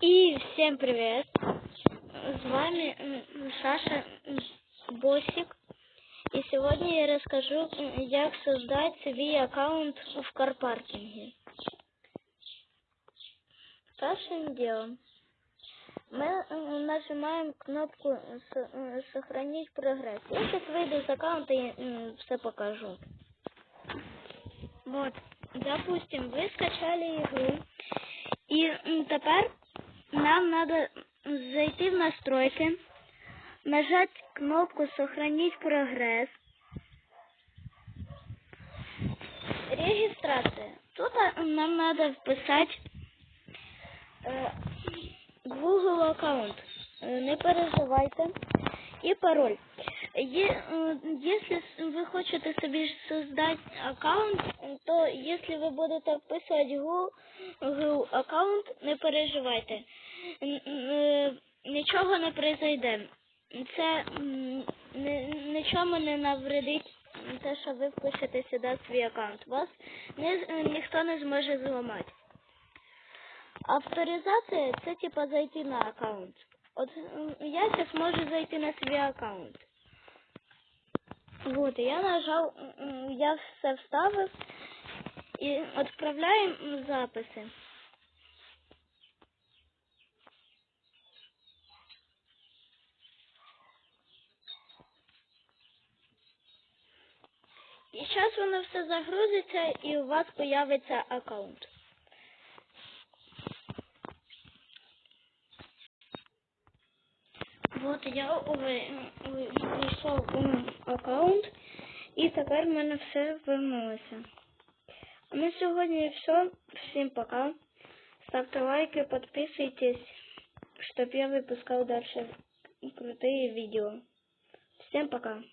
И всем привет! С вами Саша Босик. И сегодня я расскажу, как создать свій аккаунт в карпаркинге. Первым делом мы нажимаем кнопку «Со- м, «Сохранить прогресс». Я сейчас выйду с аккаунта и все покажу. Вот, допустим, вы скачали игру, и м, тепер нам надо зайти в настройки, нажать кнопку «Сохранить прогресс», регистрация. Тут нам надо вписать е, Google аккаунт. Е, Не переживайте. І пароль. Е, Якщо с- ви хочете собі создати аккаунт, то якщо ви будете вписувати Google аккаунт, не переживайте. Е, Нічого не произойде. Це нічому не навредить те, що ви впишете сюди свій аккаунт. Вас не, ніхто не зможе зламати. Авторизація це типа зайти на аккаунт. От я зараз можу зайти на свій аккаунт. Вот, я нажав, я все вставив і відправляємо записи. І зараз воно все загрузиться і у вас появиться аккаунт. Вот я вийшов у аккаунт і тепер в мене все вернулося. А на сьогодні все. Всім пока. Ставте лайки, подписывайтесь, щоб я выпускал дальше крутые видео. Всем пока.